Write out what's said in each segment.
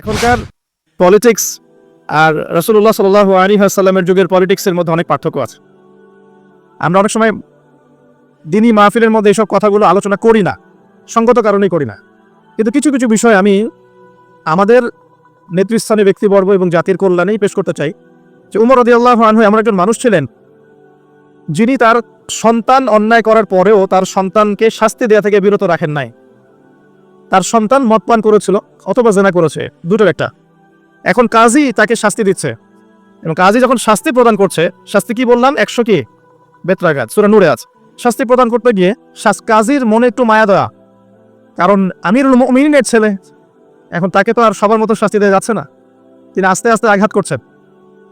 এখনকার পলিটিক্স আর রসুল্লাহ সাল আলী আসাল্লামের যুগের পলিটিক্সের মধ্যে অনেক পার্থক্য আছে। আমরা অনেক সময় দিনই মাহফিলের মধ্যে এসব কথাগুলো আলোচনা করি না, সঙ্গত কারণেই করি না। কিন্তু কিছু কিছু বিষয় আমি আমাদের নেতৃস্থানীয় ব্যক্তিবর্গ এবং জাতির কল্যাণেই পেশ করতে চাই। যে উমর রদিয়াল্লাহ আনহু এমন একজন মানুষ ছিলেন, যিনি তার সন্তান অন্যায় করার পরেও তার সন্তানকে শাস্তি দেওয়া থেকে বিরত রাখেন নাই। তার সন্তান মদপান করেছিল অথবা জেনা করেছে, দুটোর একটা। এখন কাজী তাকে শাস্তি দিচ্ছে। এবং কাজী যখন শাস্তি প্রদান করছে, শাস্তি কি বললাম? একশো কি? বেত্রাঘাত, সুরা নুরে আছে শাস্তি প্রদান করতে গিয়ে কাজীর মনে একটু মায়া দেওয়া কারণ আমিরুল মিনিনের ছেলে। এখন তাকে তো আর সবার মতো শাস্তি দেওয়া যাচ্ছে না। তিনি আস্তে আস্তে আঘাত করছেন।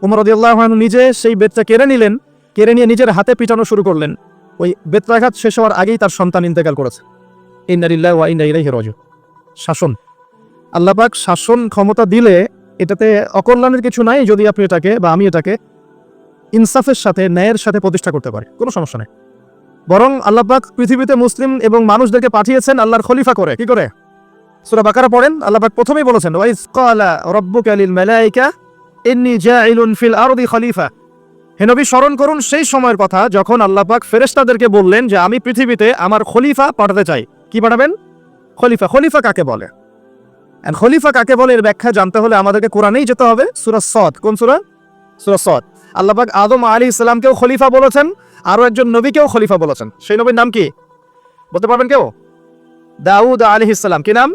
উমর রদিয়াল্লাহ নিজে সেই বেতটা কেড়ে নিলেন, কেড়ে নিয়ে নিজের হাতে পিটানো শুরু করলেন। ওই বেত্রাঘাত শেষ হওয়ার আগেই তার সন্তান ইন্তেকাল করেছে। ইন্নারিল্লাহ ওয়া রাজিউন। শাসন। আল্লাপাক শাসন ক্ষমতা দিলে এটাতে অকল্যাণের কিছু নাই যদি আপনি এটাকে বা আমি এটাকে ইনসাফের সাথে, ন্যায়ের সাথে প্রতিষ্ঠা করতে পারি। কোনো সমস্যা নেই। বরং আল্লাপাক পৃথিবীতে মুসলিম এবং মানুষদেরকে পাঠিয়েছেন, আল্লাহর খলিফা করে। কি করে? সুরা বাকারা পড়েন, আল্লাপাক প্রথমেই বলেছেন মালাইকা খলিফা। হে নবী, স্মরণ করুন সেই সময়ের কথা যখন আল্লাপাক ফেরেশতাদেরকে বললেন যে, আমি পৃথিবীতে আমার খলিফা পাঠাতে চাই। কি পাঠাবেন? খলিফা খলিফা কাকে বলে? And খলিফা কাকে বলে এর ব্যাখ্যা জানতে হলে আমাদেরকে কোরআনেই যেতে হবে। সুরা সদ, কোন সুরা? সুরা সদ। আল্লাপাক আদম আলী ইসলামকেও খলিফা বলেছেন, আরও একজন নবীকেও খলিফা বলেছেন। সেই নবীর নাম কি? বলতে পারবেন কেউ? দাউদ আলী ইসলাম কি নাম?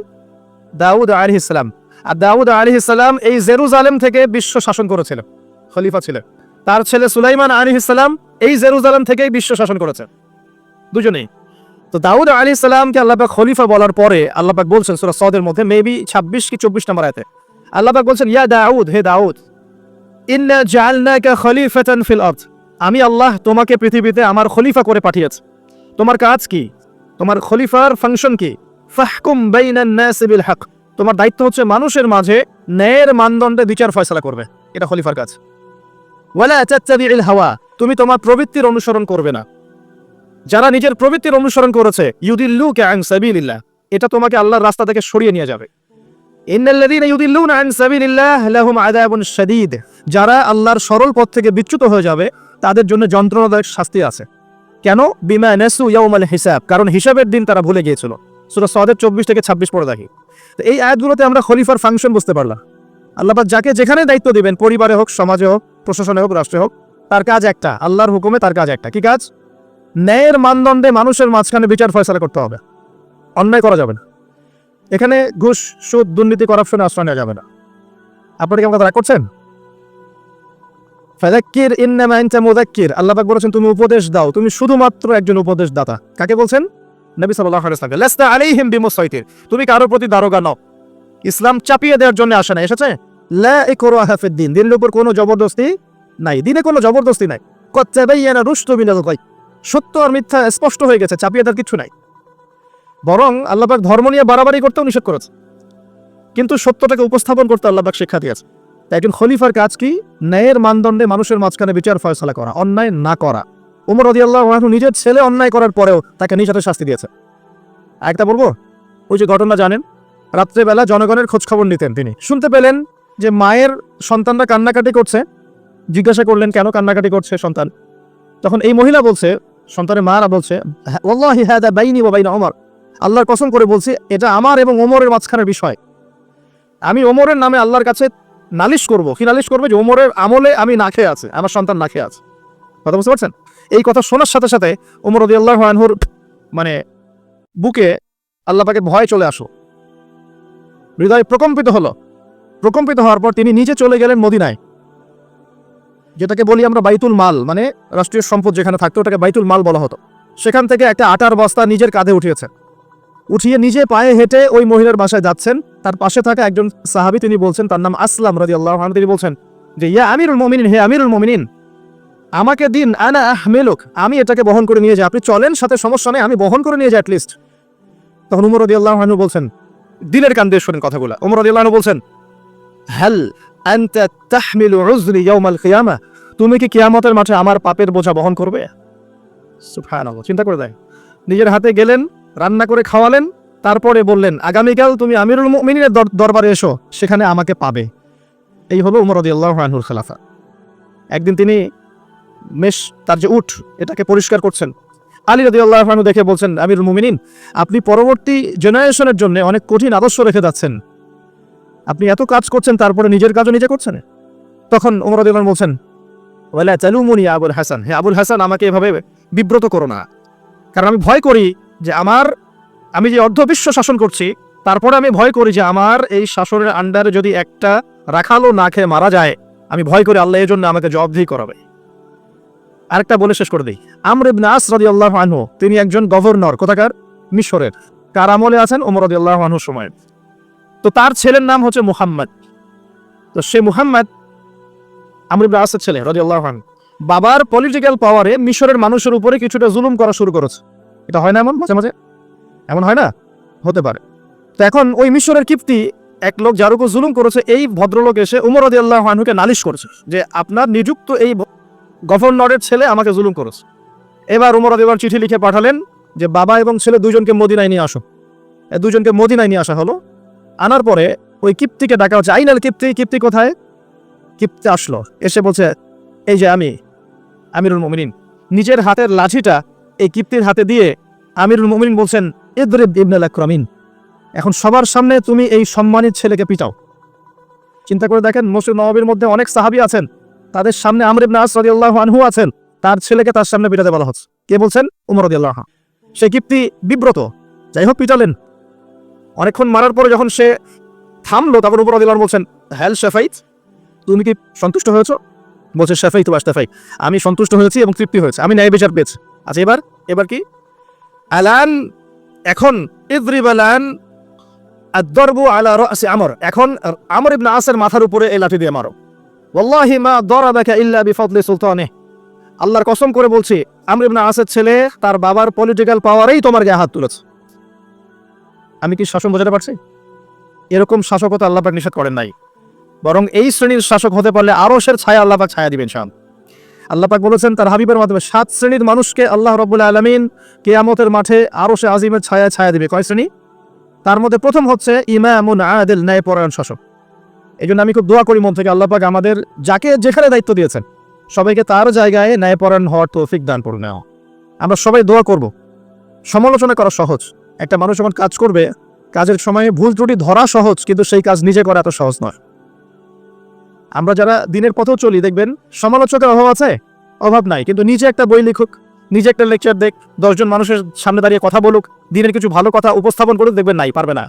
দাউদ আলী ইসলাম আর দাউদ আলী ইসলাম এই জেরুজালেম থেকে বিশ্ব শাসন করেছিলেন খলিফা ছিলেন তার ছেলে সুলাইমান আলী ইসলাম এই জেরুজালেম থেকেই বিশ্ব শাসন করেছেন দুজনেই। তো দাউদ আলী সালামকে আল্লাপাক খলিফা বলার পরে আল্লাপাক বলছেন সুরা সদের মধ্যে মেবি ছাব্বিশ কি চব্বিশ নম্বর আয়তে। আল্লাপাক বলছেন, ইয়া দাউদ, হে দাউদ ফিল আমি আল্লাহ তোমাকে পৃথিবীতে আমার খলিফা করে পাঠিয়েছি। তোমার কাজ কি? তোমার খলিফার ফাংশন কি? ফাহকুম বাইনান হক। তোমার দায়িত্ব হচ্ছে মানুষের মাঝে ন্যায়ের মানদণ্ডে বিচার ফয়সালা করবে। এটা খলিফার কাজ। ওয়ালা হাওয়া। তুমি তোমার প্রবৃত্তির অনুসরণ করবে না। যারা নিজের প্রবৃত্তির অনুসরণ করেছে ইউদিল্লু আন সাবিলিল্লাহ, এটা তোমাকে আল্লাহর রাস্তা থেকে সরিয়ে নিয়ে যাবে। যারা আল্লাহর সরল পথ থেকে বিচ্যুত হয়ে যাবে, তাদের জন্য যন্ত্রণাদায়ক শাস্তি আছে। কেন? বিমা ইয়াউমাল হিসাব, কারণ হিসাবের দিন তারা ভুলে গিয়েছিল। সূরা সদের 24 থেকে 26 পড়ে দেখি। তো এই আয়াতগুলোতে আমরা খলিফার ফাংশন বুঝতে পারলাম। আল্লাহ যাকে যেখানে দায়িত্ব দিবেন, পরিবারে হোক, সমাজে হোক, প্রশাসনে হোক, রাষ্ট্রে হোক, তার কাজ একটা, আল্লাহর হুকুমে তার কাজ একটা। কি কাজ? ন্যায়ের মানদণ্ডে মানুষের মাঝখানে বিচার ফয়সালা করতে হবে। অন্যায় করা যাবে না। এখানে ঘুষ, সুদ, দুর্নীতি করাপশনে আশ্রয় নেওয়া যাবে না। আপনারা কি আমার কথা করছেন? ফাদাক্কির ইন্নামা আনতা মুযাক্কির। আল্লাহ পাক বলেছেন, তুমি উপদেশ দাও। তুমি শুধুমাত্র একজন উপদেশ দাতা কাকে বলছেন? নবী সাল্লাল্লাহু আলাইহি ওয়াসাল্লাম লাস্তা আলাইহিম বিমুসাইতির। তুমি কারোর প্রতি দারোগা নও। ইসলাম চাপিয়ে দেওয়ার জন্য আসে না এসেছে? লা ইকরাহা ফিদ দিন। দিনের উপর কোনো জবরদস্তি নাই। দিনে কোনো জবরদস্তি নাই। কত তাবাইয়ানা রুশদু মিনাল গায় সত্য আর মিথ্যা স্পষ্ট হয়ে গেছে, চাপিয়ে তার কিছু নাই। বরং আল্লাহবাক ধর্ম নিয়ে বাড়াবাড়ি করতেও নিষেধ করেছে। কিন্তু সত্যটাকে উপস্থাপন করতে আল্লাহবাক শিক্ষা দিয়েছে। একজন খলিফার কাজ কি? ন্যায়ের মানদণ্ডে মানুষের মাঝখানে বিচার ফয়সলা করা, অন্যায় না করা। উমর রদি আল্লাহ নিজের ছেলে অন্যায় করার পরেও তাকে নিজ শাস্তি দিয়েছে। একটা বলব, ওই যে ঘটনা জানেন? রাত্রেবেলা জনগণের খোঁজখবর নিতেন তিনি। শুনতে পেলেন যে মায়ের সন্তানরা কান্নাকাটি করছে। জিজ্ঞাসা করলেন, কেন কান্নাকাটি করছে সন্তান? তখন এই মহিলা বলছে সন্তানের মারা বলছে বাইনা ওমর। আল্লাহর কসম করে বলছি, এটা আমার এবং ওমরের মাঝখানের বিষয়। আমি ওমরের নামে আল্লাহর কাছে নালিশ করব। কি নালিশ করবে? যে ওমরের আমলে আমি না খেয়ে আছে, আমার সন্তান না খেয়ে আছে। কথা বুঝতে পারছেন? এই কথা শোনার সাথে সাথে ওমর রদি আল্লাহ আনহুর মানে বুকে আল্লাহ পাকে ভয় চলে আসো। হৃদয় প্রকম্পিত হলো। প্রকম্পিত হওয়ার পর তিনি নিজে চলে গেলেন মদিনায়। যেটাকে বলি আমরা বাইতুল মাল মানে রাষ্ট্রীয় সম্পদ যেখানে থাকতো, ওটাকে বাইতুল মাল বলা হতো। সেখান থেকে একটা আটার বস্তা নিজের কাঁধে উঠিয়েছে। উঠিয়ে নিজে পায়ে হেঁটে ওই মহিলার বাসায় যাচ্ছেন। তার পাশে থাকা একজন সাহাবি তিনি বলছেন, তার নাম আসলাম রাজি আল্লাহ তিনি বলছেন যে, ইয়া আমিরুল মমিনিন, হে আমিরুল মমিনিন, আমাকে দিন আনা আহমেলুক, আমি এটাকে বহন করে নিয়ে যাই। আপনি চলেন, সাথে সমস্যা নেই, আমি বহন করে নিয়ে যাই অ্যাটলিস্ট তখন উমর রদি আল্লাহ বলছেন, দিলের কান দিয়ে শোনেন কথাগুলো। উমর রদি আল্লাহ বলছেন, হ্যাল আনতা তাহমিলু উজরি ইয়াউমাল কিয়ামা। তুমি কি কিয়ামতের মাঠে আমার পাপের বোঝা বহন করবে? সুবহানাল্লাহ, চিন্তা করে দেয় নিজের হাতে গেলেন, রান্না করে খাওয়ালেন, তারপরে বললেন, আগামীকাল তুমি আমিরুল মুমিনের দর- দরবারে এসো, সেখানে আমাকে পাবে। এই হলো উমর রদিয়াল্লাহ আনহুর খেলাফা। একদিন তিনি মেষ, তার যে উঠ, এটাকে পরিষ্কার করছেন। আলী রদিয়াল্লাহ আনহু দেখে বলছেন, আমিরুল মুমিনিন, আপনি পরবর্তী জেনারেশনের জন্য অনেক কঠিন আদর্শ রেখে যাচ্ছেন। আপনি এত কাজ করছেন, তারপরে নিজের কাজও নিজে করছেন? তখন উমর রদিয়াল্লাহ বলছেন, ওয়ালা চালুমুনি আবুল হাসান। হ্যাঁ আবুল হাসান, আমাকে এভাবে বিব্রত করো না। কারণ আমি ভয় করি যে আমার, আমি যে অর্ধবিশ্ব শাসন করছি, তারপরে আমি ভয় করি যে আমার এই শাসনের আন্ডারে যদি একটা রাখালো না খেয়ে মারা যায়, আমি ভয় করি আল্লাহ এই জন্য আমাকে জবাবদিহি করাবে। আরেকটা বলে শেষ করে দিই। আমর ইবনে আস রাদিয়াল্লাহু আনহু, তিনি একজন গভর্নর, কোথাকার? মিশরের। কার আমলে আছেন? ওমর রাদিয়াল্লাহু আনহুর সময়। তো তার ছেলের নাম হচ্ছে মুহাম্মদ। তো সে মুহাম্মদ আমর ইবনে আসের ছেলে রাদিয়াল্লাহু আনহু। বাবার পলিটিক্যাল পাওয়ারে মিশরের মানুষের উপরে কিছুটা জুলুম করা শুরু করেছে। এটা হয় না এমন মাঝে মাঝে? এমন হয় না? হতে পারে। তো এখন ওই মিশরের কিপ্তি এক লোক যার উপর জুলুম করেছে, এই ভদ্রলোক এসে উমর আল্লাহ আনহুকে নালিশ করেছে যে আপনার নিযুক্ত এই গভর্নরের ছেলে আমাকে জুলুম করেছে। এবার উমর এবার চিঠি লিখে পাঠালেন যে, বাবা এবং ছেলে দুজনকে মদিনায় নিয়ে আসো। দুজনকে মদিনায় নিয়ে আসা হলো। আনার পরে ওই কিপ্তিকে ডাকা হচ্ছে। আইনাল কিপ্তি কিপ্তি কোথায়? কিপ্তি আসলো। এসে বলছে, এই যে আমি, আমিরুল মমিনিন। নিজের হাতের লাঠিটা এই কিপ্তির হাতে দিয়ে আমিরুল মমিনিন বলছেন, ইদরিব ইবনাল আকরামিন এখন সবার সামনে তুমি এই সম্মানিত ছেলেকে পিটাও। চিন্তা করে দেখেন, মসজিদ নবাবির মধ্যে অনেক সাহাবী আছেন। তাদের সামনে আমর ইবনে আস রাদিয়াল্লাহু আনহু আছেন। তার ছেলেকে তার সামনে পিটাতে বলা হচ্ছে। কে বলছেন? উমর রাদিয়াল্লাহু আনহু। সে কিপ্তি বিব্রত। যাই হোক, পিটালেন। অনেকক্ষণ মারার পরে যখন সে থামলো, তখন উপর আনহু বলছেন, হ্যাল শেফাইত, তুমি কি সন্তুষ্ট হয়েছো? বলছে শেফাই তো বাস্তাফাই আমি সন্তুষ্ট হয়েছি এবং তৃপ্তি হয়েছে, আমি ন্যায় বিচার পেয়েছি। আচ্ছা এবার এবার কি? আলান, এখন, ইদরিব আলান আদরবু আলা রাসি আমর। এখন, আমর ইবনে আসের মাথার উপরে এই লাঠি দিয়ে মারো। ওয়াল্লাহি মা দরাবাকা ইল্লা বিফদলি সুলতানে আল্লাহর কসম করে বলছি, আমর ইবনে আসের ছেলে, তার বাবার পলিটিক্যাল পাওয়ারেই তোমার গায়ে হাত তুলেছে। আমি কি শাসন বোঝাতে পারছি? এরকম শাসকতা আল্লাহ পাক নিষেধ করেন নাই। বরং এই শ্রেণির শাসক হতে পারলে আরশের ছায়া আল্লাহ পাক ছায়া দিবেন শাম আল্লাহ পাক বলেছেন, তার হাবিবের মাধ্যমে সাত শ্রেণির মানুষকে আল্লাহ রব্বুল্লাহ আলমিন কেয়ামতের মাঠে আরশে আজিমের ছায়া ছায়া দিবে। কয় শ্রেণি? তার মধ্যে প্রথম হচ্ছে ইমামুন আদিল ন্যায়পরায়ণ শাসক। এই জন্য আমি খুব দোয়া করি মন থেকে আল্লাহ পাক আমাদের যাকে যেখানে দায়িত্ব দিয়েছেন, সবাইকে তার জায়গায় ন্যায়পরায়ণ হওয়ার তৌফিক দান নেওয়া আমরা সবাই দোয়া করব। সমালোচনা করা সহজ। একটা মানুষ যখন কাজ করবে, কাজের সময় ভুল ত্রুটি ধরা সহজ, কিন্তু সেই কাজ নিজে করা এত সহজ নয়। আমরা যারা দিনের পথেও চলি, দেখবেন সমালোচকের অভাব আছে? অভাব নাই, কিন্তু নিজে একটা বই লিখুক, নিজে একটা লেকচার দেখ, দশজন মানুষের সামনে দাঁড়িয়ে কথা বলুক, দিনের কিছু ভালো কথা উপস্থাপন করুক, দেখবেন নাই, পারবে না।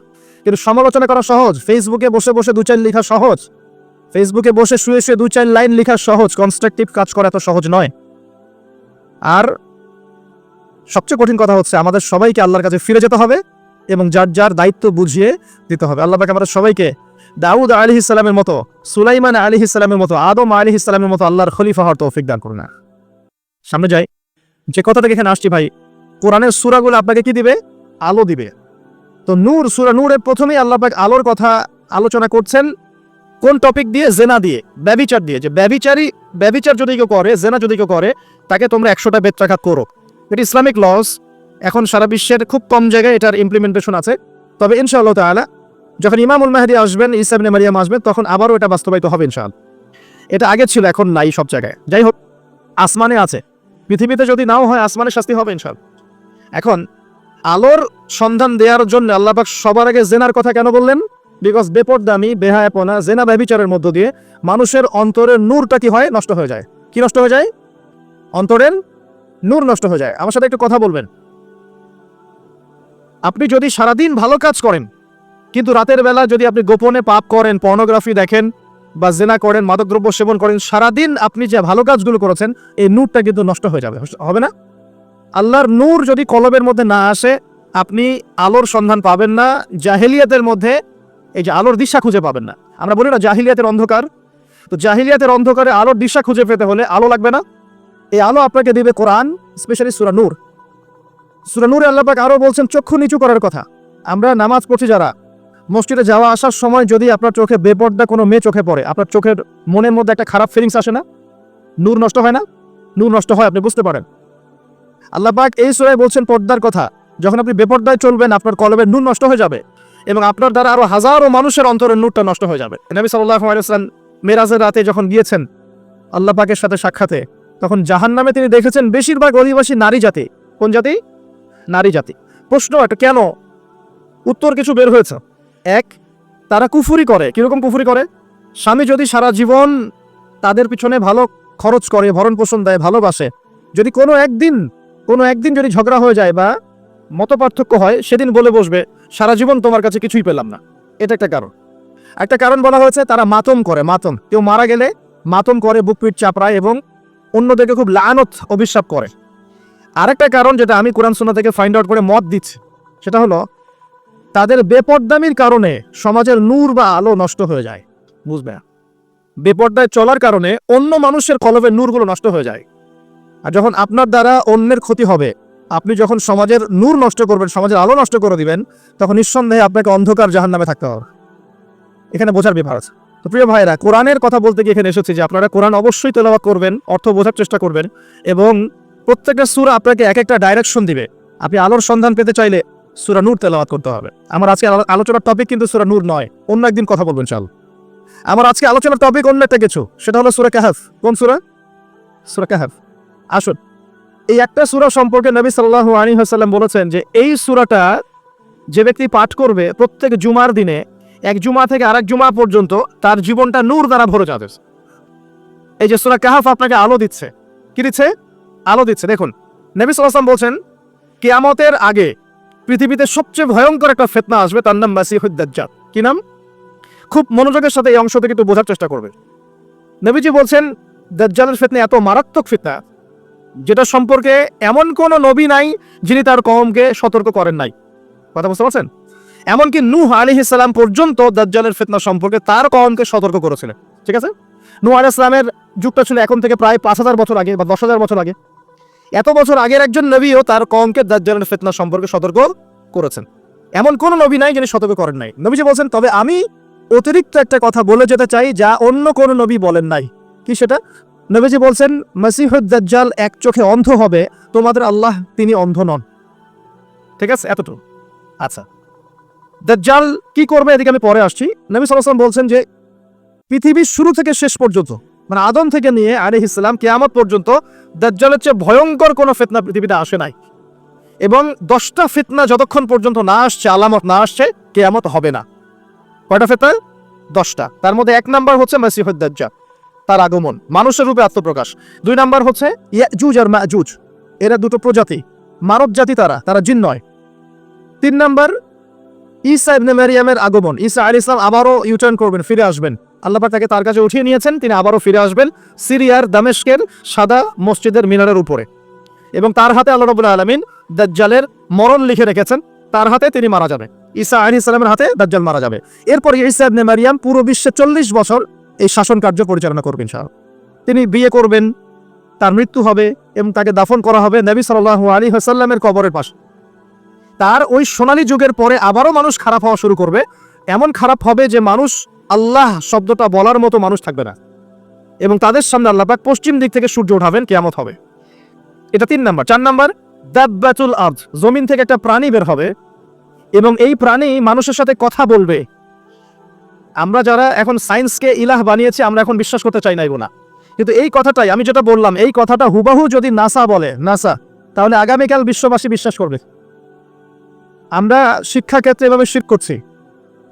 কিন্তু সমালোচনা করা সহজ ফেসবুকে বসে বসে দু চার লেখা সহজ ফেসবুকে বসে শুয়ে শুয়ে দু চার লাইন লেখা সহজ কনস্ট্রাকটিভ কাজ করা এত সহজ নয়। আর সবচেয়ে কঠিন কথা হচ্ছে আমাদের সবাইকে আল্লাহর কাছে ফিরে যেতে হবে এবং যার যার দায়িত্ব বুঝিয়ে দিতে হবে। আল্লাহ আমাদের সবাইকে দাউদ আলী ইসলামের মতো, সুলাইমান আলী ইসলামের মতো, আদম আলী ইসলামের মতো আল্লাহর খলিফা হওয়ার তৌফিক দান করুন। সামনে যাই। যে কথা থেকে এখানে আসছি ভাই, কোরআনের সুরাগুলো আপনাকে কি দিবে? আলো দিবে। তো নূর, সুরা নূরের প্রথমেই আল্লাহ আলোর কথা আলোচনা করছেন কোন টপিক দিয়ে? জেনা দিয়ে, ব্যবিচার দিয়ে। যে ব্যবিচারী, ব্যবিচার যদি কেউ করে, জেনা যদি কেউ করে, তাকে তোমরা একশোটা বেত্রাঘাত করো। এটি ইসলামিক লস এখন সারা বিশ্বের খুব কম জায়গায় এটার ইমপ্লিমেন্টেশন আছে। তবে ইনশাআল্লাহ তাআলা, যখন ইমামুল মাহদি আসবেন ইসাবনে মারিয়াম আসবেন, তখন আবারও এটা বাস্তবায়িত হবে ইনশাল এটা আগে ছিল, এখন নাই সব জায়গায়। যাই হোক, আসমানে আছে। পৃথিবীতে যদি নাও হয়, আসমানে শাস্তি হবে ইনশাল এখন, আলোর সন্ধান দেওয়ার জন্য আল্লাপাক সবার আগে জেনার কথা কেন বললেন? বিকজ বেপরদামি, বেহায়াপনা, জেনা ব্যবিচারের মধ্য দিয়ে মানুষের অন্তরের নূরটা কি হয়? নষ্ট হয়ে যায়। কি নষ্ট হয়ে যায়? অন্তরের নূর নষ্ট হয়ে যায়। আমার সাথে একটু কথা বলবেন। আপনি যদি সারাদিন ভালো কাজ করেন, কিন্তু রাতের বেলা যদি আপনি গোপনে পাপ করেন পর্নোগ্রাফি দেখেন বা জেনা করেন, মাদকদ্রব্য সেবন করেন, সারাদিন আপনি যে ভালো কাজগুলো করেছেন, এই নূরটা কিন্তু নষ্ট হয়ে যাবে। হবে না? আল্লাহর নূর যদি কলবের মধ্যে না আসে, আপনি আলোর সন্ধান পাবেন না, জাহেলিয়াতের মধ্যে এই যে আলোর দিশা খুঁজে পাবেন না। আমরা বলি না জাহিলিয়াতের অন্ধকার। তো জাহিলিয়াতের অন্ধকারে আলোর দিশা খুঁজে পেতে হলে আলো লাগবে না? এই আলো আপনাকে দিবে কোরআন স্পেশালি সুরা নূর। সুরা নূরে আল্লাহ পাক আরও বলছেন, চক্ষু নিচু করার কথা। আমরা নামাজ পড়ছি যারা, মসজিদে যাওয়া আসার সময় যদি আপনার চোখে বেপর্দা কোনো মেয়ে চোখে পড়ে, আপনার চোখের মনের মধ্যে একটা খারাপ ফিলিংস আসে না? নূর নষ্ট হয় না? নূর নষ্ট হয়, আপনি বুঝতে পারেন। আল্লাহ পাক এই সুরায় বলছেন, পর্দার কথা। যখন আপনি বেপর্দায় চলবেন, আপনার কলবের নূর নষ্ট হয়ে যাবে এবং আপনার দ্বারা আরও হাজারো মানুষের অন্তরের নূরটা নষ্ট হয়ে যাবে। নবী সাল্লাহ আলাইসাল্লাম মেরাজের রাতে যখন গিয়েছেন, আল্লাহ পাকের সাথে সাক্ষাতে তখন জাহান নামে তিনি দেখেছেন বেশিরভাগ অধিবাসী নারী জাতি। কোন জাতি? নারী জাতি। প্রশ্ন একটা, কেন? উত্তর কিছু বের হয়েছে। এক, তারা কুফুরি করে। কীরকম কুফুরি করে? স্বামী যদি সারা জীবন তাদের পিছনে ভালো খরচ করে ভরণ পোষণ দেয়, ভালোবাসে, যদি কোনো একদিন কোনো একদিন যদি ঝগড়া হয়ে যায় বা মত হয়, সেদিন বলে বসবে, সারা জীবন তোমার কাছে কিছুই পেলাম না। এটা একটা কারণ। একটা কারণ বলা হয়েছে, তারা মাতম করে, মাতম। কেউ মারা গেলে মাতম করে, বুক পিঠ চাপড়ায় এবং অন্যদেরকে খুব লানত অভিশাপ করে। আরেকটা কারণ যেটা আমি কোরআন সুন্না থেকে ফাইন্ড আউট করে মত দিচ্ছি, সেটা হলো তাদের বেপর্দামির কারণে সমাজের নূর বা আলো নষ্ট হয়ে যায়। বুঝবে বেপর্দায় চলার কারণে অন্য মানুষের কলবের নূরগুলো নষ্ট হয়ে যায়। আর যখন আপনার দ্বারা অন্যের ক্ষতি হবে, আপনি যখন সমাজের নূর নষ্ট করবেন, সমাজের আলো নষ্ট করে দিবেন, তখন নিঃসন্দেহে আপনাকে অন্ধকার জাহান নামে থাকতে হবে। এখানে বোঝার ব্যাপার আছে। তো প্রিয় ভাইরা কোরআনের কথা বলতে গিয়ে এখানে এসেছি যে আপনারা কোরআন অবশ্যই তেলাওয়াত করবেন, অর্থ বোঝার চেষ্টা করবেন এবং প্রত্যেকটা সুরা আপনাকে এক একটা ডাইরেকশন দিবে। আপনি আলোর সন্ধান পেতে চাইলে সুরা নূর তেলাওয়াত করতে হবে। আমার আজকে আলোচনার টপিক কিন্তু সুরা নূর নয়, অন্য একদিন কথা বলবেন চাল আমার আজকে আলোচনার টপিক অন্য একটা কিছু, সেটা হলো সুরা কাহাফ। কোন সুরা? সুরা কাহাফ। আসুন। এই একটা সুরা সম্পর্কে নবী সাল্লাহ আলাইহি হাসাল্লাম বলেছেন যে এই সুরাটা যে ব্যক্তি পাঠ করবে প্রত্যেক জুমার দিনে এক জুমা থেকে আরেক জুমা পর্যন্ত তার জীবনটা নূর দ্বারা ভরে যাবে। এই যে সুরা কাহাফ আপনাকে আলো দিচ্ছে। কি দিচ্ছে? আলো দিচ্ছে। দেখুন, নবী সাল্লাম বলছেন, কেয়ামতের আগে পৃথিবীতে সবচেয়ে ভয়ঙ্কর একটা ফেতনা আসবে, তার নাম মাসিহুদ্দাজ্জাল কি নাম? খুব মনোযোগের সাথে এই অংশ থেকে একটু বোঝার চেষ্টা করবে। নবীজি বলছেন, দাজ্জালের ফেতনা এত মারাত্মক ফিতনা, যেটা সম্পর্কে এমন কোনো নবী নাই যিনি তার কওমকে সতর্ক করেন নাই। কথা বুঝতে পারছেন? এমনকি নূহ আলী ইসলাম পর্যন্ত দাজ্জালের ফিতনা সম্পর্কে তার কওমকে সতর্ক করেছিলেন। ঠিক আছে? নূহ আলী ইসলামের যুগটা ছিল এখন থেকে প্রায় পাঁচ হাজার বছর আগে বা দশ হাজার বছর আগে। এত বছর আগের একজন নবীও তার কওমকে দাজ্জালের ফেতনা সম্পর্কে সতর্ক করেছেন। এমন কোন নবী নাই যিনি সতর্ক করেন নাই। নবীজি বলছেন, তবে আমি অতিরিক্ত একটা কথা বলে যেতে চাই যা অন্য কোন নবী বলেন নাই। কি সেটা? নবীজি বলছেন দাজ্জাল এক চোখে অন্ধ হবে, তোমাদের আল্লাহ তিনি অন্ধ নন। ঠিক আছে? এতটুকু। আচ্ছা। দাজ্জাল কি করবে? এদিকে আমি পরে আসছি। নবী সাল্লাল্লাহু বলছেন যে, পৃথিবীর শুরু থেকে শেষ পর্যন্ত মানে আদম থেকে নিয়ে আলাইহিস ইসলাম কেয়ামত পর্যন্ত, দাজ্জালের চেয়ে ভয়ঙ্কর কোনো ফিতনা পৃথিবীতে আসে নাই। এবং দশটা ফিতনা যতক্ষণ পর্যন্ত না আসছে, আলামত না আসছে, কেয়ামত হবে না। কয়টা ফিতনা? দশটা। তার মধ্যে এক নাম্বার হচ্ছে দাজ্জাল, তার আগমন, মানুষের রূপে আত্মপ্রকাশ। দুই নাম্বার হচ্ছে ইয়াজুজ আর মাজুজ এরা দুটো প্রজাতি, মানব জাতি তারা তারা জিন নয়। তিন নাম্বার ঈসা ইবনে মারিয়ামের আগমন। ঈসা আলী ইসলাম আবারও ইউটার্ন করবেন, ফিরে আসবেন। আল্লাহ তাকে তার কাছে উঠিয়ে নিয়েছেন, তিনি আবারও ফিরে আসবেন সিরিয়ার দামেস্কের সাদা মসজিদের মিনারের উপরে। এবং তার হাতে আল্লাহ রবুল্লা আলমিন দাজ্জালের মরণ লিখে রেখেছেন, তার হাতে তিনি মারা যাবে। ঈসা আলী ইসলামের হাতে দাজ্জাল মারা যাবে। এরপর ঈসা ইবনে মারিয়াম পুরো বিশ্বে চল্লিশ বছর এই শাসন কার্য পরিচালনা করবেন সাহেব তিনি বিয়ে করবেন, তার মৃত্যু হবে এবং তাকে দাফন করা হবে নবী সাল্লাহ আলী হাসাল্লামের কবরের পাশে। তার ওই সোনালী যুগের পরে আবারও মানুষ খারাপ হওয়া শুরু করবে। এমন খারাপ হবে যে মানুষ আল্লাহ শব্দটা বলার মতো মানুষ থাকবে না। এবং তাদের সামনে আল্লাহ পাক পশ্চিম দিক থেকে সূর্য উঠাবেন, কেয়ামত হবে। এটা তিন নাম্বার। চার নাম্বার, দাব্বাতুল আর্জ জমিন থেকে একটা প্রাণী বের হবে। এবং এই প্রাণী মানুষের সাথে কথা বলবে। আমরা যারা এখন সায়েন্সকে ইলাহ বানিয়েছি, আমরা এখন বিশ্বাস করতে চাই নাই না কিন্তু এই কথাটাই, আমি যেটা বললাম, এই কথাটা হুবাহু যদি নাসা বলে, নাসা, তাহলে আগামীকাল বিশ্ববাসী বিশ্বাস করবে। আমরা শিক্ষাক্ষেত্রে এভাবে শিখ করছি।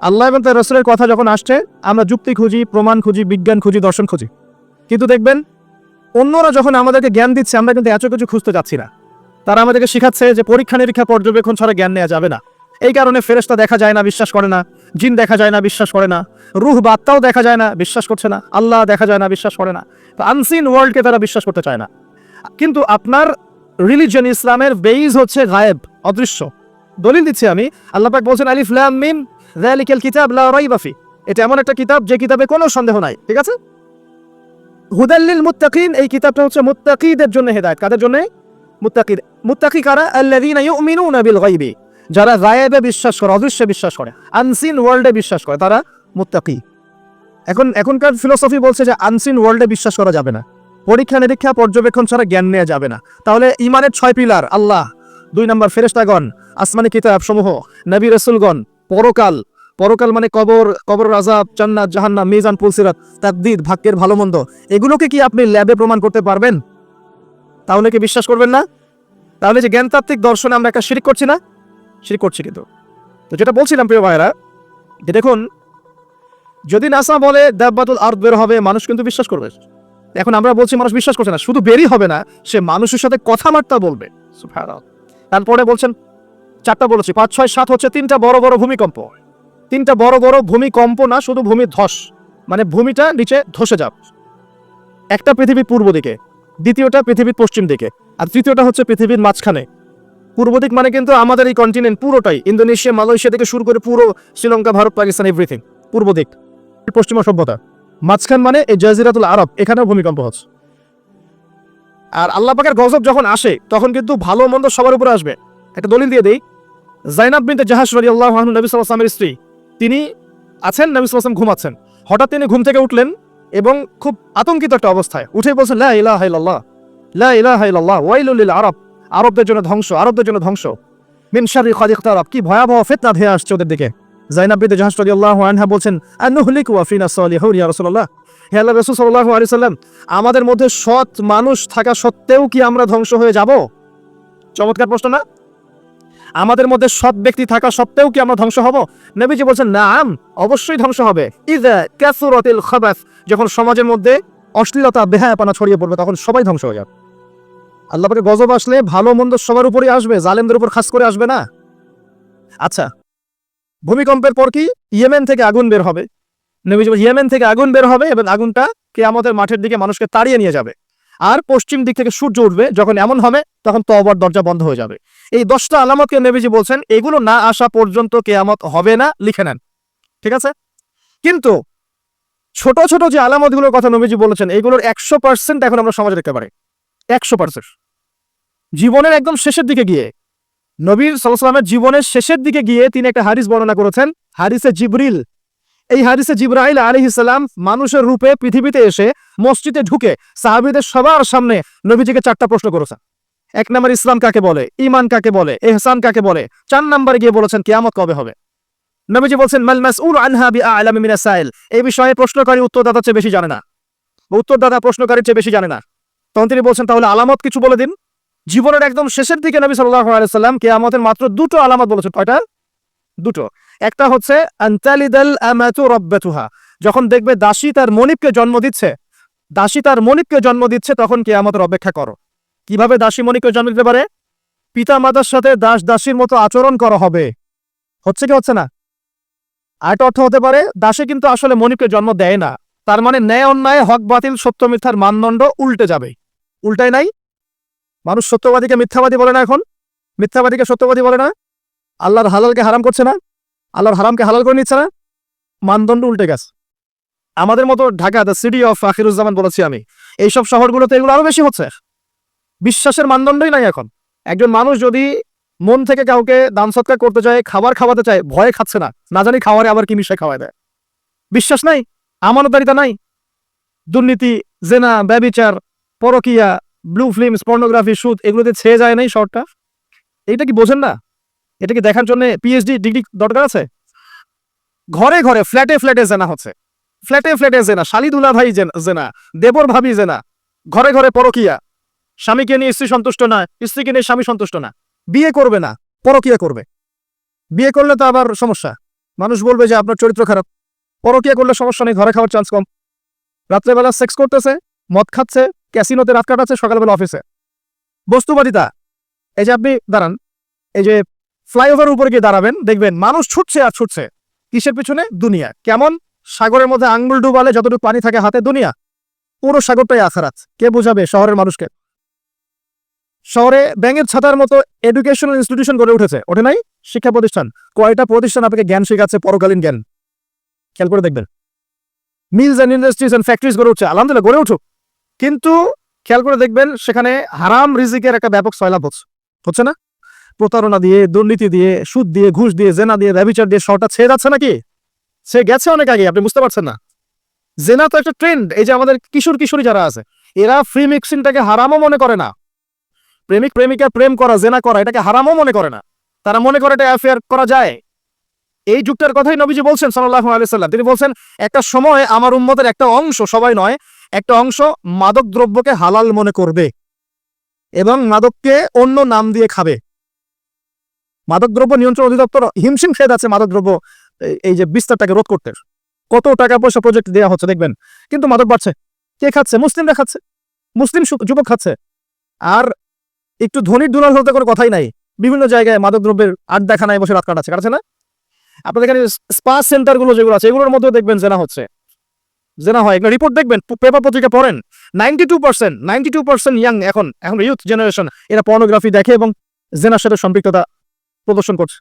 আল্লাহ এবং তার রসুলের কথা যখন আসছে, আমরা যুক্তি খুঁজি, প্রমাণ খুঁজি, বিজ্ঞান খুঁজি, দর্শন খুঁজি। কিন্তু দেখবেন, অন্যরা যখন আমাদেরকে জ্ঞান দিচ্ছে, আমরা কিন্তু এত কিছু খুঁজতে যাচ্ছি না। তারা আমাদেরকে শেখাচ্ছে যে পরীক্ষা নিরীক্ষা পর্যবেক্ষণ ছাড়া জ্ঞান নেওয়া যাবে না। এই কারণে ফেরেশতা দেখা যায় না, বিশ্বাস করে না। জিন দেখা যায় না, বিশ্বাস করে না। রুহ বা আত্মাও দেখা যায় না, বিশ্বাস করছে না। আল্লাহ দেখা যায় না, বিশ্বাস করে না। আনসিন ওয়ার্ল্ডকে তারা বিশ্বাস করতে চায় না। কিন্তু আপনার রিলিজিয়ন ইসলামের বেইজ হচ্ছে গায়েব, অদৃশ্য। দলিল দিচ্ছি আমি। আল্লাহ পাক বলছেন, আলিফ লাম মিম, যালিকাল কিতাব লা রাইবা ফি। এটা এমন একটা কিতাব, যে কিতাবে কোনো সন্দেহ নাই, ঠিক আছে? হুদাল্লিল মুত্তাকিন, এই কিতাবটা হচ্ছে মুত্তাকিদের জন্য হেদায়েত। কাদের জন্য? মুত্তাকিদ। মুত্তাকি কারা? আল্লাযীনা ইউমিনুনা বিল গায়বি। যারা গায়েবে বিশ্বাস করে, অদৃশ্যে বিশ্বাস করে, আনসিন ওয়ার্ল্ডে বিশ্বাস করে, তারা মুত্তাকি। এখন, এখনকার ফিলোসফি বলছে যে আনসিন ওয়ার্ল্ডে বিশ্বাস করা যাবে না। পরীক্ষা নিরীক্ষা, পর্যবেক্ষণ ছাড়া জ্ঞান নেওয়া যাবে না। তাহলে ইমানের ছয় পিলার, আল্লাহ। দুই নম্বর, ফেরেশতাগণ আসমানি কিতাব সমূহ নবী রসুলগণ, পরকাল পরকাল মানে কবর কবর আজাব জান্নাত, জাহান্নাম, মিজান, পুলসিরাত তাকদিদ ভাগ্যের ভালো মন্দ। এগুলোকে কি আপনি ল্যাবে প্রমাণ করতে পারবেন? তাহলে কি বিশ্বাস করবেন না? তাহলে যে জ্ঞানতাত্ত্বিক দর্শনে আমরা একটা শিরিক করছি না? শিরিক করছি কিন্তু। তো যেটা বলছিলাম, প্রিয় ভাইরা যে দেখুন, যদি নাসা বলে দাব্বাতুল আর্থ বের হবে, মানুষ কিন্তু বিশ্বাস করবে। এখন আমরা বলছি, মানুষ বিশ্বাস করছে না। শুধু বেরই হবে না, সে মানুষের সাথে কথাবার্তা বলবে। তারপরে বলছেন চারটা বলেছি, পাঁচ, ছয়, সাত হচ্ছে তিনটা বড় বড় ভূমিকম্প। তিনটা বড় বড় ভূমিকম্প না, শুধু ভূমি ধস মানে ভূমিটা নিচে ধসে যাবে। একটা পৃথিবীর পূর্ব দিকে, দ্বিতীয়টা পৃথিবীর পশ্চিম দিকে, আর তৃতীয়টা হচ্ছে পৃথিবীর মাঝখানে। পূর্ব দিক মানে কিন্তু আমাদের এই কন্টিনেন্ট পুরোটাই, ইন্দোনেশিয়া, মালয়েশিয়া থেকে শুরু করে পুরো শ্রীলঙ্কা, ভারত, পাকিস্তান এভরিথিং পূর্ব দিক, পশ্চিমা সভ্যতা মাঝখান মানে এই জাজিরাতুল আরব, এখানেও ভূমিকম্প হচ্ছে। আর আল্লাহ পাকের গজব যখন আসে, তখন কিন্তু ভালো মন্দ সবার উপরে আসবে। একটা দলিল দিয়ে দেই জাইনাব বিনতে জাহাজ রাজি আল্লাহ নবী সাল্লামের স্ত্রী। তিনি আছেন, নবী সাল্লাম ঘুমাচ্ছেন। হঠাৎ তিনি ঘুম থেকে উঠলেন এবং খুব আতঙ্কিত একটা অবস্থায় উঠে বলছেন, লা ইলাহা ইল্লাল্লাহ, লা ইলাহা ইল্লাল্লাহ, ওয়াইলুল লিল আরব, আরবদের জন্য ধ্বংস, আরবদের জন্য ধ্বংস। মিন শাররি খালিক আরব, কি ভয়াবহ ফিতনা ধেয়ে আসছে ওদের দিকে। জাইনাব বিনতে জাহাজ রাদিয়াল্লাহু আনহা বলছেন, আনুহলিক ওয়া ফিনা সালিহুন ইয়া রাসূলুল্লাহ। হে আল্লাহ রাসূল সাল্লাল্লাহু সাল্লাম আমাদের মধ্যে সৎ মানুষ থাকা সত্ত্বেও কি আমরা ধ্বংস হয়ে যাব? চমৎকার প্রশ্ন না? আমাদের মধ্যে সৎ ব্যক্তি থাকা সত্ত্বেও কি আমরা ধ্বংস হব? নবীজি বলছেন, নাম অবশ্যই ধ্বংস হবে। ইদা কাসুরাতিল খাবাস, যখন সমাজের মধ্যে অশ্লীলতা, বেহায়াপনা ছড়িয়ে পড়বে, তখন সবাই ধ্বংস হয়ে যাবে। আল্লাহ পাকে গজব আসলে ভালো মন্দ সবার উপরেই আসবে, জালেমদের উপর খাস করে আসবে না। আচ্ছা ভূমিকম্পের পর কি ইয়েমেন থেকে আগুন বের হবে? নবীজি ইয়েমেন থেকে আগুন বের হবে এবং আগুনটা কে আমাদের মাঠের দিকে মানুষকে তাড়িয়ে নিয়ে যাবে। আর পশ্চিম দিক থেকে সূর্য উঠবে, যখন এমন হবে, তখন তওবার দরজা বন্ধ হয়ে যাবে। এই দশটা আলামতকে নবীজি বলছেন, এগুলো না আসা পর্যন্ত কেয়ামত হবে না লিখে নেন। ঠিক আছে? কিন্তু ছোট ছোট যে আলামতগুলোর কথা নবীজি বলেছেন, এগুলোর একশো পার্সেন্ট এখন আমরা সমাজে দেখতে পারি। একশো পার্সেন্ট জীবনের একদম শেষের দিকে গিয়ে, নবীর সাল্লামের জীবনের শেষের দিকে গিয়ে তিনি একটা হাদিস বর্ণনা করেছেন, হাদিসে জিবরিল এই হাদিসে জিব্রাইল আলাইহিসসালাম মানুষের রূপে পৃথিবীতে এসে মসজিদে ঢুকে সাহাবীদের সবার সামনে নবীজিকে চারটা প্রশ্ন করেছেন। এক নম্বর, ইসলাম কাকে বলে? ইমান কাকে বলে? এহসান কাকে বলে? চার নম্বরে গিয়ে বলেছেন, কিয়ামত কবে হবে? নবীজি বলছেন, মাল মাসউল আনহা বিআলামি মিনাস সাইল। এই বিষয়ে প্রশ্নকারী উত্তরদাতা চেয়ে বেশি জানে না। বা উত্তরদাতা প্রশ্নকারীর চেয়ে বেশি জানে না। তখন তিনি বলছেন, তাহলে আলামত কিছু বলে দিন। জীবনের একদম শেষের দিকে নবী সাল্লাল্লাহু আলাইহি সাল্লাম কিয়ামতের মাত্র দুটো আলামত বলেছেন। কয়টা? দুটো। একটা হচ্ছে যখন দেখবে দাসী তার মনিবকে জন্ম দিচ্ছে, দাসী তার মনিবকে জন্ম দিচ্ছে, তখন কে আমাদের অপেক্ষা করো। কীভাবে দাসী মনিবকে জন্ম দিতে পারে? পিতা মাতার সাথে দাস দাসীর মতো আচরণ করা হবে। হচ্ছে কি, হচ্ছে না? আরেকটা অর্থ হতে পারে, দাসী কিন্তু আসলে মনিবকে জন্ম দেয় না। তার মানে ন্যায় অন্যায়, হক বাতিল, সত্য মিথ্যার মানদণ্ড উল্টে যাবে। উল্টাই নাই? মানুষ সত্যবাদীকে মিথ্যাবাদী বলে না এখন। মিথ্যাবাদীকে সত্যবাদী বলে না। আল্লাহর হালালকে হারাম করছে না। আল্লাহর হারামকে হালাল করে নিচ্ছে না? মানদণ্ড উল্টে গেছে। আমাদের মতো ঢাকা দ্য সিটি অফ আখিরুজ্জামান বলেছি আমি। এইসব শহরগুলোতে এগুলো আরও বেশি হচ্ছে। বিশ্বাসের মানদণ্ডই নাই এখন। একজন মানুষ যদি মন থেকে কাউকে দান সৎকার করতে চায়, খাবার খাওয়াতে চায়, ভয়ে খাচ্ছে না। না জানি খাবারে আবার কি মিশে খাওয়ায় দেয়। বিশ্বাস নাই আমানতারিতা নাই। দুর্নীতি, জেনা, ব্যবিচার, পরকিয়া ব্লু ফিল্মস পর্নোগ্রাফি সুদ, এগুলোতে ছেয়ে যায় নাই শহরটা। এইটা কি বোঝেন না? এটা কি দেখার জন্য পিএইচডি ডিগ্রি দরকার আছে? ঘরে ঘরে ফ্ল্যাটে ফ্ল্যাটে জেনা হচ্ছে। ফ্ল্যাটে ফ্ল্যাটে জেনা। শালিদুলা ভাই জেনা দেবর ভাবি জেনা। ঘরে ঘরে পরকিয়া। স্বামীকে নিয়ে স্ত্রী সন্তুষ্ট না, স্ত্রীকে নিয়ে স্বামী সন্তুষ্ট না। বিয়ে করবে না, পরকিয়া করবে। বিয়ে করলে তো আবার সমস্যা। মানুষ বলবে যে আপনার চরিত্র খারাপ। পরকিয়া করলে সমস্যা নেই, ঘরে খাওয়ার চান্স কম। রাত্রেবেলা সেক্স করতেছে, মদ খাচ্ছে ক্যাসিনোতে রাত কাটাচ্ছে, সকালবেলা অফিসে বস্তুবাদিতা, এই যে আপনি দাঁড়ান। এই যে ফ্লাইওভার উপরে গিয়ে দাঁড়াবেন, দেখবেন মানুষ ছুটছে আর ছুটছে। কিসের পিছনে? দুনিয়া। কেমন? সাগরের মধ্যে আঙ্গুল ডুবালে যতটুকু পানি থাকে হাতে, দুনিয়া। পুরো সাগরটাই আখারাত কে বোঝাবে শহরের মানুষকে? শহরে ব্যাঙের ছাতার মতো এডুকেশনাল ইনস্টিটিউশন গড়ে উঠেছে। ওঠে নাই? শিক্ষা প্রতিষ্ঠান। কয়টা প্রতিষ্ঠান আপনাকে জ্ঞান শেখাচ্ছে? পরকালীন জ্ঞান। খেয়াল করে দেখবেন। Mills and industries and factories গড়ে উঠছে। আলহামদুলিল্লাহ, গড়ে উঠুক। কিন্তু খেয়াল করে দেখবেন, সেখানে হারাম রিজিকের একটা ব্যাপক সয়লাভ হচ্ছে। হচ্ছে না? প্রতারণা দিয়ে, দুর্নীতি দিয়ে, সুদ দিয়ে, ঘুষ দিয়ে, জেনা দিয়ে, ব্যবচার দিয়ে শহরটা ছেয়ে যাচ্ছে নাকি? সে গেছে অনেক আগে, আপনি বুঝতে পারছেন না। জেনা তো একটা ট্রেন্ড এই যে আমাদের কিশোর কিশোরী যারা আছে, এরা ফ্রি মিক্সিংটাকে হারামও মনে করে না। প্রেমিক, প্রেমিকা প্রেম করা, জেনা করা, এটাকে হারামও মনে করে না। তারা মনে করে এটা অ্যাফেয়ার করা যায়। এই যুগটার কথাই নবীজি বলছেন সাল্লাহ আলাইসাল্লাম তিনি বলছেন, একটা সময় আমার উম্মতের একটা অংশ, সবাই নয়, একটা অংশ মাদক দ্রব্যকে হালাল মনে করবে এবং মাদককে অন্য নাম দিয়ে খাবে। মাদকদ্রব্য নিয়ন্ত্রণ অধিদপ্তর হিমশিম খেদ আছে মাদকদ্রব্য, এই- যে বিস্তারটাকে রোধ করতে। কত টাকা পয়সা প্রজেক্ট দেওয়া হচ্ছে দেখবেন। কিন্তু মাদক বাড়ছে। কে খাচ্ছে? মুসলিমরা খাচ্ছে। মুসলিম যুবক খাচ্ছে। আর একটু ধনির দুলাল হতে কোনো কথাই নাই। বিভিন্ন জায়গায় মাদকদ্রব্যের আট দেখা আড্ডাখানায় বসে রাত কাটাচ্ছে। কাটাচ্ছে না? আপনাদের এখানে স্পা সেন্টারগুলো যেগুলো আছে, এগুলোর মধ্যেও দেখবেন জেনা হচ্ছে। জেনা হয়। এগুলো রিপোর্ট দেখবেন পেপার পত্রিকা পড়েন। Ninety two percent ninety two percent young এখন এখন ইউথ জেনারেশন এরা পর্নোগ্রাফি দেখে এবং জেনার সাথে সম্পৃক্ততা প্রদর্শন করছে।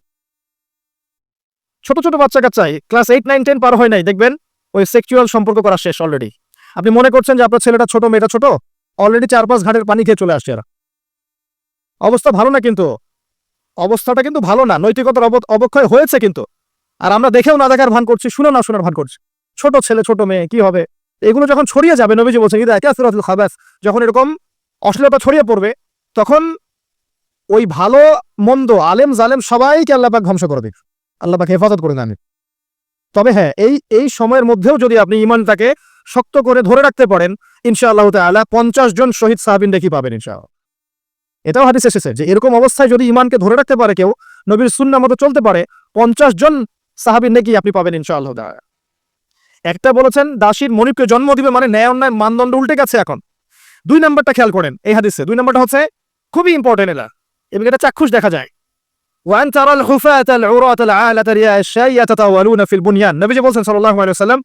ছোট ছোট বাচ্চা কাচ্চাই ক্লাস এইট নাইন টেন পার হয় নাই, দেখবেন ওই সেক্সুয়াল সম্পর্ক করা শেষ অলরেডি আপনি মনে করছেন যে আপনার ছেলেটা ছোট, মেয়েটা ছোট? অলরেডি চার পাঁচ ঘাটের পানি খেয়ে চলে আসছে এরা। অবস্থা ভালো না কিন্তু? অবস্থাটা কিন্তু ভালো না, নৈতিকতার অব- অবক্ষয় হয়েছে কিন্তু। আর আমরা দেখেও না দেখার ভান করছি শুনে না শোনার ভান করছি। ছোট ছেলে, ছোট মেয়ে, কি হবে? এগুলো যখন ছড়িয়ে যাবে, নবীজি বলছেন, ইদা কাসরাতুল খাবাস যখন এরকম অশ্লীলতা ছড়িয়ে পড়বে, তখন ওই ভালো, মন্দ, আলেম, জালেম সবাইকে আল্লাহ পাক ধ্বংস করে দিক। আল্লাহ পাক হেফাজত করে দেন তবে হ্যাঁ এই এই সময়ের মধ্যেও যদি আপনি ইমানটাকে শক্ত করে ধরে রাখতে পারেন, ইনশাআল্লাহ তাআলা পঞ্চাশ জন শহীদ সাহাবিন দেখি পাবেন, ইনশাআল্লাহ। এটাও হাদিস এসেছে যে, এরকম অবস্থায় যদি ইমানকে ধরে রাখতে পারে কেউ, নবীর সুন্না মতো চলতে পারে, পঞ্চাশ জন সাহাবিন নাকি আপনি পাবেন, ইনশাআল্লাহ একটা বলেছেন, দাসীর মনিবকে জন্ম দিবে মানে ন্যায় অন্যায়, মানদণ্ড উল্টে গেছে এখন। দুই নাম্বারটা খেয়াল করেন, এই হাদিসে। দুই নাম্বারটা হচ্ছে, খুবই ইম্পর্টেন্ট এটা এবং এটা চাক্ষুষ দেখা যায়। ওয়ান তারাল হুফাত আল উরাত আল আলাত রিয়া আশ-শাই ইয়াতাতাওয়ালুনা ফিল বুনয়ান। নবীজি বলেন সাল্লাল্লাহু আলাইহি ওয়াসাল্লাম,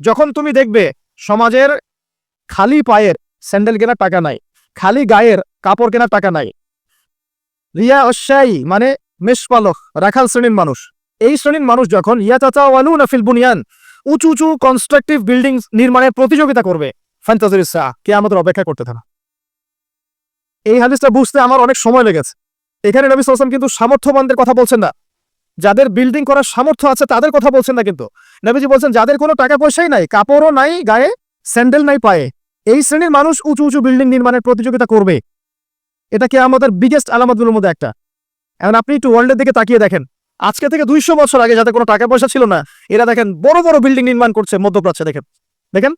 যখন তুমি দেখবে সমাজের খালি পায়ের স্যান্ডেল কেনার টাকা নাই, খালি গায়ের কাপড় কেনার টাকা নাই, রিয়া অশ্বাই মানে মেষপালক, রাখাল শ্রেণির মানুষ। এই শ্রেণির মানুষ যখন ইয়াতাতাওয়ালুনা ফিল বুনয়ান, উঁচু উঁচু কনস্ট্রাকটিভ বিল্ডিং নির্মাণের প্রতিযোগিতা করবে, ফান্তাজুর ইসা কে আমাদের অপেক্ষা করতে থাকা। এই হাদিসটা বুঝতে আমার অনেক সময় লেগেছে। এখানে নবী সাল্লাম কিন্তু সামর্থ্যবানদের কথা বলছেন না। যাদের বিল্ডিং করার সামর্থ্য আছে, তাদের কথা বলছেন না কিন্তু। নবীজি বলছেন, যাদের কোনো টাকা পয়সাই নাই, কাপড়ও নাই, গায়ে স্যান্ডেল নাই, পায়ে, এই শ্রেণির মানুষ উঁচু উঁচু বিল্ডিং নির্মাণের প্রতিযোগিতা করবে। এটা কি আমাদের বিগেস্ট আলামতগুলোর মধ্যে একটা? এখন আপনি একটু ওয়ার্ল্ডের দিকে তাকিয়ে দেখেন। আজকে থেকে দুইশো বছর আগে যাদের কোনো টাকা পয়সা ছিল না, এরা দেখেন, বড় বড় বিল্ডিং নির্মাণ করছে মধ্যপ্রাচ্যে, দেখেন। দেখেন?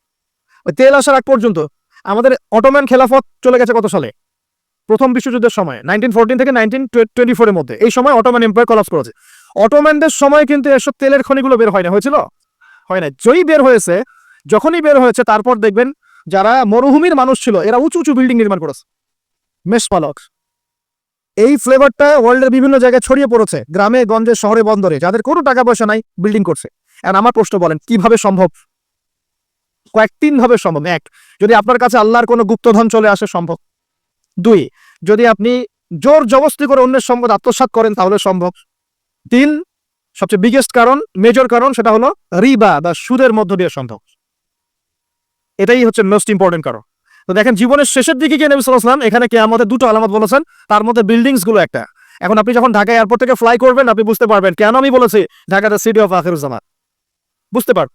ওই তেল আসার আগ পর্যন্ত আমাদের অটোম্যান খেলাফত চলে গেছে কত সালে? প্রথম বিশ্বযুদ্ধের সময় নাইনটিন ফোরটিন থেকে নাইনটিন টোয়েন্টি ফোরের মধ্যে, এই সময় অটোম্যান এম্পায়ার কলাপস করেছে। অটোম্যানদের সময় কিন্তু এসব তেলের খনিগুলো বের হয় না, হয়েছিল? হয় না যেই বের হয়েছে, যখনই বের হয়েছে, তারপর দেখবেন যারা মরুভূমির মানুষ ছিল, এরা উঁচু উঁচু বিল্ডিং নির্মাণ করেছে। মেষপালক। এই ফ্লেভারটা ওয়ার্ল্ডের বিভিন্ন জায়গায় ছড়িয়ে পড়েছে, গ্রামে, গঞ্জে, শহরে, বন্দরে। যাদের কোনো টাকা পয়সা নাই বিল্ডিং করছে। আর আমার প্রশ্ন বলেন, কীভাবে সম্ভব? কয়েক তিন ভাবে সম্ভব। এক, যদি আপনার কাছে আল্লাহর কোনো গুপ্তধন চলে আসে, সম্ভব। দুই, যদি আপনি জোর জবস্তি করে অন্যের সম্পদ আত্মসাৎ করেন, তাহলে সম্ভব। তিন, সবচেয়ে বিগেস্ট কারণ মেজর কারণ, সেটা হলো রিবা বা সুদের মধ্য দিয়ে সম্ভব। এটাই হচ্ছে মোস্ট ইম্পর্টেন্ট কারণ। তো দেখেন, জীবনের শেষের দিকে গিয়ে নবী এখানে কে আমাদের দুটো আলামত বলেছেন, তার মধ্যে বিল্ডিংসগুলো একটা। এখন আপনি যখন ঢাকা এয়ারপোর্ট থেকে ফ্লাই করবেন, আপনি বুঝতে পারবেন, কেন আমি বলেছি ঢাকাটা সিটি অফ আখিরুজ্জামান বুঝতে পার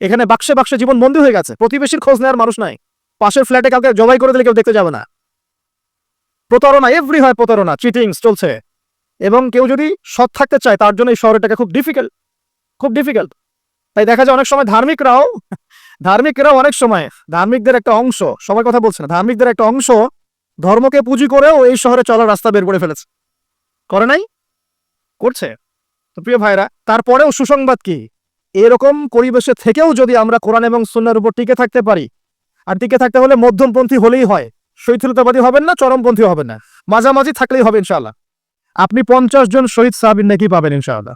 এখানে বাক্সে বাক্সে জীবন বন্দী হয়ে গেছে, প্রতিবেশীর খোঁজ নেওয়ার মানুষ নাই। পাশের ফ্ল্যাটে কাউকে জবাই করে দিলে কেউ দেখতে যাবে না। প্রতারণা এভরি হয় প্রতারণা চিটিংস চলছে। এবং কেউ যদি সৎ থাকতে চায়, তার জন্য এই শহরটাকে খুব ডিফিকাল্ট খুব ডিফিকাল্ট তাই দেখা যায় অনেক সময় ধার্মিকরাও ধার্মিকরাও অনেক সময় ধার্মিকদের একটা অংশ, সবার কথা বলছে না, ধার্মিকদের একটা অংশ ধর্মকে পুঁজি করেও এই শহরে চলার রাস্তা বের করে ফেলেছে। করে নাই? করছে। তো প্রিয় ভাইরা তারপরেও সুসংবাদ কি? এরকম পরিবেশে থেকেও যদি আমরা কোরআন এবং সুন্নার উপর টিকে থাকতে পারি, আর টিকে থাকতে হলে মধ্যমপন্থী হলেই হয়। শৈথিলতাবাদী হবেন না চরমপন্থী হবেন না। মাঝামাঝি থাকলেই হবে ইনশাআল্লাহ। আপনি পঞ্চাশ জন শহীদ সাহাবিন নাকি পাবেন ইনশাআল্লাহ।